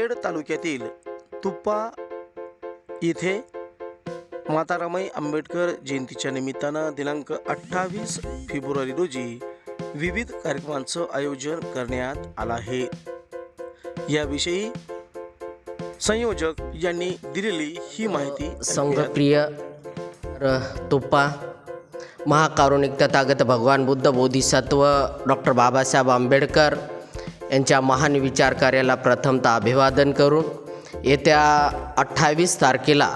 नांदेड तालुक्यातील तुप्पा इथे माता रमाई आंबेडकर जयंतीच्या निमित्तानं दिनांक अठ्ठावीस फेब्रुवारी रोजी विविध कार्यक्रमांचं आयोजन करण्यात आलं आहे. याविषयी संयोजक यांनी दिलेली ही माहिती संघप्रिय र तुप्पा महाकारुणिक तथागत भगवान बुद्ध बोधिसत्व डॉक्टर बाबासाहेब आंबेडकर यांच्या महान विचार कार्याला प्रथमतः अभिवादन करून येत्या अठ्ठावीस तारखेला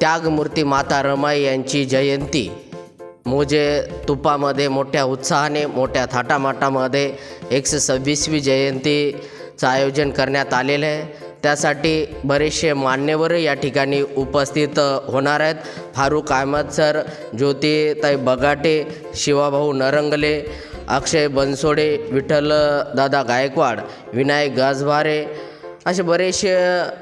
त्यागमूर्ती माता रमाई यांची जयंती मोजे तुपामध्ये मोठ्या उत्साहाने मोठ्या थाटामाटामध्ये एकशे सव्वीसवी जयंतीचं आयोजन करण्यात आलेलं आहे. त्यासाठी बरेचसे मान्यवर या ठिकाणी उपस्थित होणार आहेत. फारूक अहमद सर ज्योतिताई बगाटे शिवाभाऊ नरंगले अक्षय बनसोडे विठ्ठल दादा गायकवाड विनायक गाजभारे असे बरेचसे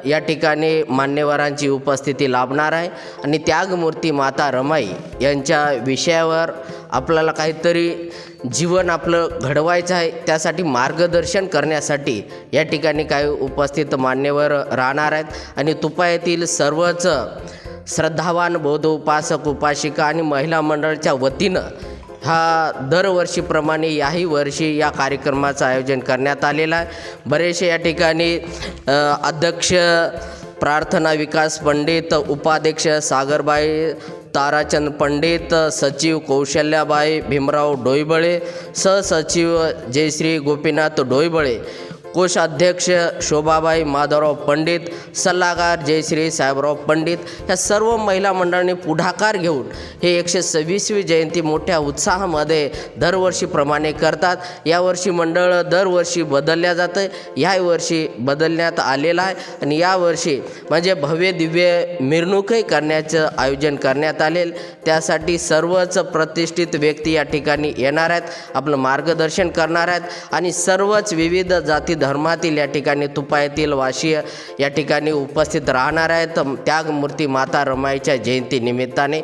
या ठिकाणी मान्यवरांची उपस्थिती लाभणार आहे. आणि त्यागमूर्ती माता रमाई यांच्या विषयावर आपल्याला काहीतरी जीवन आपलं घडवायचं आहे त्यासाठी मार्गदर्शन करण्यासाठी या ठिकाणी काही उपस्थित मान्यवर राहणार आहेत. आणि तुपायातील सर्वच श्रद्धावान बौद्ध उपासक उपासिका आणि महिला मंडळच्या वतीनं हा दरवर्षीप्रमाणे याही वर्षी या कार्यक्रमाचं आयोजन करण्यात आलेलं आहे. बरेचसे या ठिकाणी अध्यक्ष प्रार्थना विकास पंडित उपाध्यक्ष सागरबाई ताराचंद पंडित सचिव कौशल्याबाई भीमराव डोईबळे सहसचिव जयश्री गोपीनाथ डोईबळे कोषाध्यक्ष शोभाबाई माधवराव पंडित सल्लागार जयश्री साहेबराव पंडित ह्या सर्व महिला मंडळांनी पुढाकार घेऊन हे एकशे सव्वीसवी जयंती मोठ्या उत्साहामध्ये दरवर्षीप्रमाणे करतात. यावर्षी मंडळ दरवर्षी बदलल्या जातं ह्या वर्षी बदलण्यात आलेलं आहे आणि यावर्षी म्हणजे भव्य दिव्य मिरवणूकही करण्याचं आयोजन करण्यात आलेल. त्यासाठी सर्वच प्रतिष्ठित व्यक्ती या ठिकाणी येणार आहेत. आपलं मार्गदर्शन करणार आहेत आणि सर्वच विविध जाती धर्मातील या ठिकाणी तुपायतील वाशीय या ठिकाणी उपस्थित राहणार आहेत. त्यागमूर्ती माता रमाईच्या जयंती निमित्ताने.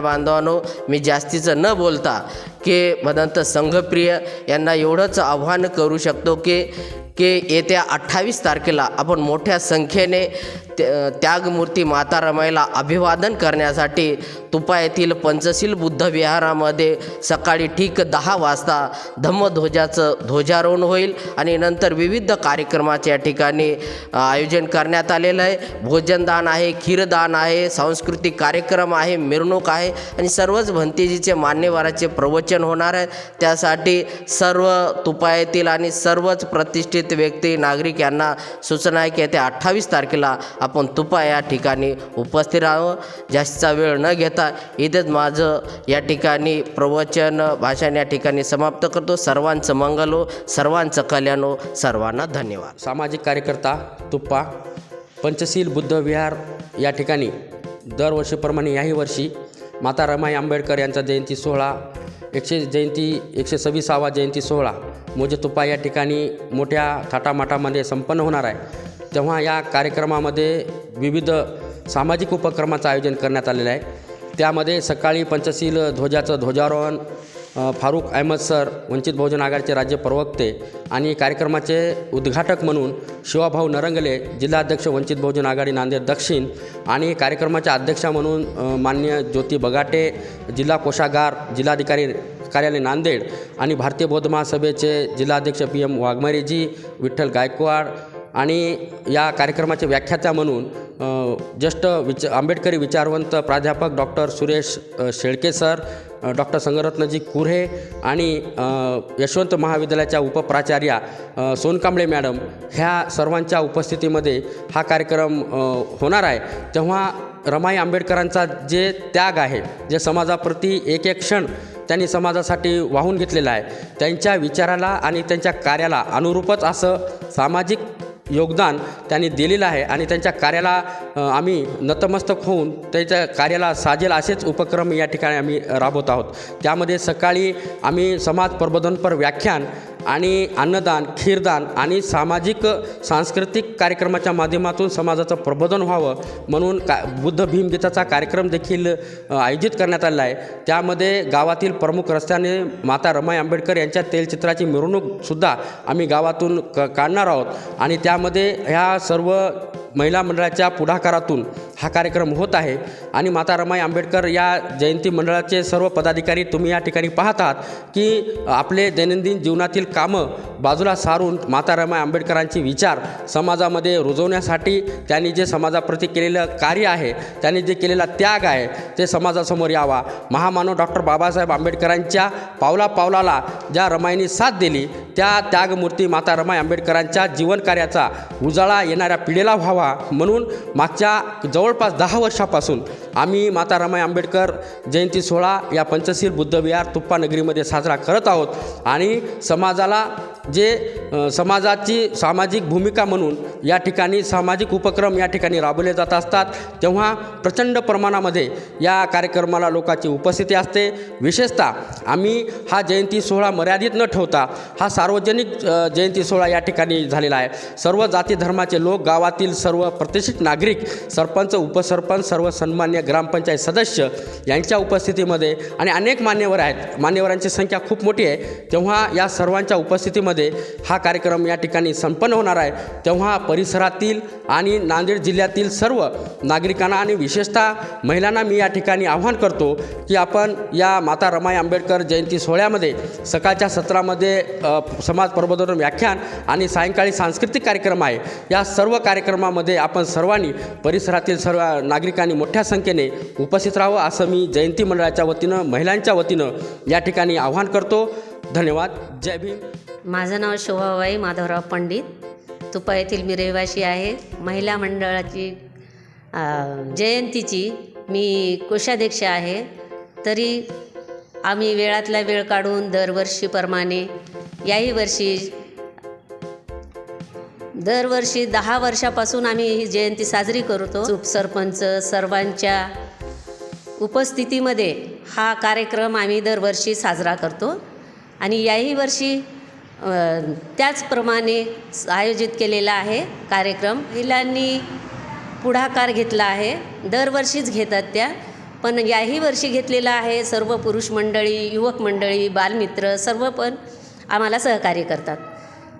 बांधवांनो मी जास्तीचं न बोलता की भदंत संघप्रिय यांना एवढंच आव्हान करू शकतो की की येत्या अठ्ठावीस तारखेला आपण मोठ्या संख्येने त्यागमूर्ती माता रमाईला अभिवादन करण्यासाठी तुपा येथील पंचशील बुद्ध विहारामध्ये सकाळी ठीक दहा वाजता धम्मध्वजाचं ध्वजारोहण होईल आणि नंतर विविध कार्यक्रमाचे या ठिकाणी आयोजन करण्यात आलेलं आहे. भोजनदान आहे खीरदान आहे सांस्कृतिक कार्यक्रम आहे मिरवणूक आहे आणि सर्वच भंतेजीचे मान्यवराचे प्रवचन होणार आहे. त्यासाठी सर्व तुपा येथील आणि सर्वच प्रतिष्ठित व्यक्ती नागरिक यांना सूचना आहे की येत्या अठ्ठावीस तारखेला आपण तुपा या ठिकाणी उपस्थित राहावं. जास्तीचा वेळ न घेता इथेच माझं या ठिकाणी प्रवचन भाषण या ठिकाणी समाप्त करतो. सर्वांचं मंगल हो सर्वांचं कल्याण हो. सर्वांना धन्यवाद. सामाजिक कार्यकर्ता तुप्पा पंचशील बुद्ध विहार या ठिकाणी दरवर्षीप्रमाणे याही वर्षी माता रमाई आंबेडकर यांचा जयंती सोहळा एकशे जयंती एकशे सव्वीसावा जयंती सोहळा मोजे तुप्पा या ठिकाणी मोठ्या थाटामाटामध्ये संपन्न होणार आहे. तेव्हा या कार्यक्रमामध्ये विविध सामाजिक उपक्रमाचं आयोजन करण्यात आलेलं आहे. त्यामध्ये सकाळी पंचशील ध्वजाचं ध्वजारोहण फारूक अहमद सर वंचित बहुजन आघाडीचे राज्य प्रवक्ते आणि कार्यक्रमाचे उद्घाटक म्हणून शिवाभाऊ नरंगले जिल्हाध्यक्ष वंचित बहुजन आघाडी नांदेड दक्षिण आणि कार्यक्रमाच्या अध्यक्षा म्हणून मान्य ज्योती बगाटे जिल्हा कोषागार जिल्हाधिकारी कार्यालय नांदेड आणि भारतीय बौद्ध महासभेचे जिल्हाध्यक्ष पी एम वाघमारेजी विठ्ठल गायकवाड आणि या कार्यक्रमाचे व्याख्यात्या म्हणून ज्येष्ठ विच आंबेडकरी विचारवंत प्राध्यापक doctor Suresh Shelke sir doctor Sangharatnaji Kurhe आणि यशवंत महाविद्यालयाच्या उपप्राचार्या सोनकांबळे मॅडम ह्या सर्वांच्या उपस्थितीमध्ये हा कार्यक्रम होणार आहे. तेव्हा रमाई आंबेडकरांचा जे त्याग आहे जे समाजाप्रती एक एक क्षण त्यांनी समाजासाठी वाहून घेतलेला आहे त्यांच्या विचाराला आणि त्यांच्या कार्याला अनुरूपच असं सामाजिक योगदान त्यांनी दिलेलं आहे आणि त्यांच्या कार्याला आम्ही नतमस्तक होऊन त्यांच्या कार्याला साजेल असेच उपक्रम या ठिकाणी आम्ही राबवत आहोत. त्यामध्ये सकाळी आम्ही समाज प्रबोधनपर व्याख्यान आणि अन्नदान खीरदान आणि सामाजिक सांस्कृतिक कार्यक्रमाच्या माध्यमातून समाजाचं प्रबोधन व्हावं म्हणून का बुद्ध भीमगीताचा कार्यक्रम देखील आयोजित करण्यात आलेला आहे. त्यामध्ये गावातील प्रमुख रस्त्याने माता रमाई आंबेडकर यांच्या तेलचित्राची मिरवणूकसुद्धा आम्ही गावातून क काढणार आहोत. आणि त्यामध्ये ह्या सर्व महिला मंडळाच्या पुढाकारातून हा कार्यक्रम होत आहे. आणि माता रमाई आंबेडकर या जयंती मंडळाचे सर्व पदाधिकारी तुम्ही या ठिकाणी पाहत आहात की आपले दैनंदिन जीवनातील कामं बाजूला सारून माता रमाई आंबेडकरांचे विचार समाजामध्ये रुजवण्यासाठी त्यांनी जे समाजाप्रती केलेलं कार्य आहे त्यांनी जे केलेला त्याग आहे ते समाजासमोर यावा. महामानव डॉक्टर बाबासाहेब आंबेडकरांच्या पावला पावलाला ज्या रमाईने साथ दिली त्या त्यागमूर्ती माता रमाई आंबेडकरांच्या जीवनकार्याचा उजाळा येणाऱ्या पिढीला व्हावा म्हणून मागच्या जवळपास दहा वर्षापासून आम्ही माता रमाई आंबेडकर जयंती सोहळा या पंचशील बुद्धविहार तुप्पा नगरीमध्ये साजरा करत आहोत. आणि समाजाला जे समाजाची सामाजिक भूमिका म्हणून या ठिकाणी सामाजिक उपक्रम या ठिकाणी राबवले जात असतात तेव्हा प्रचंड प्रमाणामध्ये या कार्यक्रमाला लोकांची उपस्थिती असते. विशेषतः आम्ही हा जयंती सोहळा मर्यादित न ठेवता हा सा सार्वजनिक जयंती सोहळा या ठिकाणी झालेला आहे. सर्व जाती धर्माचे लोक गावातील सर्व प्रतिष्ठित नागरिक सरपंच उपसरपंच सर्व सन्मान्य ग्रामपंचायत सदस्य यांच्या उपस्थितीमध्ये आणि अनेक मान्यवर आहेत. मान्यवरांची संख्या खूप मोठी आहे. तेव्हा या सर्वांच्या उपस्थितीमध्ये हा कार्यक्रम या ठिकाणी संपन्न होणार आहे. तेव्हा परिसरातील आणि नांदेड जिल्ह्यातील सर्व नागरिकांना आणि विशेषतः महिलांना मी या ठिकाणी आव्हान करतो की आपण या माता रमाई आंबेडकर जयंती सोहळ्यामध्ये सकाळच्या सत्रामध्ये समाज प्रबोधन व्याख्यान आणि सायंकाळी सांस्कृतिक कार्यक्रम आहे. या सर्व कार्यक्रमामध्ये आपण सर्वांनी परिसरातील सर्व नागरिकांनी मोठ्या संख्येने उपस्थित राहावं असं मी जयंती मंडळाच्या वतीनं महिलांच्या वतीनं या ठिकाणी आव्हान करतो. धन्यवाद. जय भीम. माझं नाव शोभाबाई माधवराव पंडित. तुपा येथील मी रहिवासी आहे. महिला मंडळाची जयंतीची मी कोषाध्यक्ष आहे. तरी आम्ही वेळातला वेळ काढून दरवर्षीप्रमाणे याही वर्षी दरवर्षी दहा वर्षापासून आम्ही ही जयंती साजरी करतो. उपसरपंच सर्वांच्या उपस्थितीमध्ये हा कार्यक्रम आम्ही दरवर्षी साजरा करतो. आणि याही वर्षी त्याचप्रमाणे आयोजित केलेला आहे कार्यक्रम. महिलांनी पुढाकार घेतला आहे. दरवर्षीच घेतात त्या. पण याही वर्षी घेतलेला आहे सर्व पुरुष मंडळी युवक मंडळी बालमित्र सर्व पण आम्हाला सहकार्य करतात.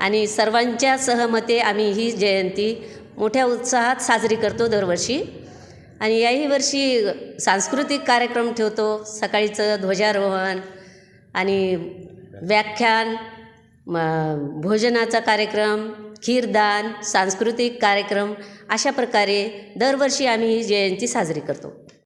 आणि सर्वांच्या सहमते आम्ही ही जयंती मोठ्या उत्साहात साजरी करतो दरवर्षी. आणि याही वर्षी सांस्कृतिक कार्यक्रम ठेवतो सकाळीचं ध्वजारोहण आणि व्याख्यान म भोजनाचा कार्यक्रम खीरदान सांस्कृतिक कार्यक्रम अशा प्रकारे दरवर्षी आम्ही ही जयंती साजरी करतो.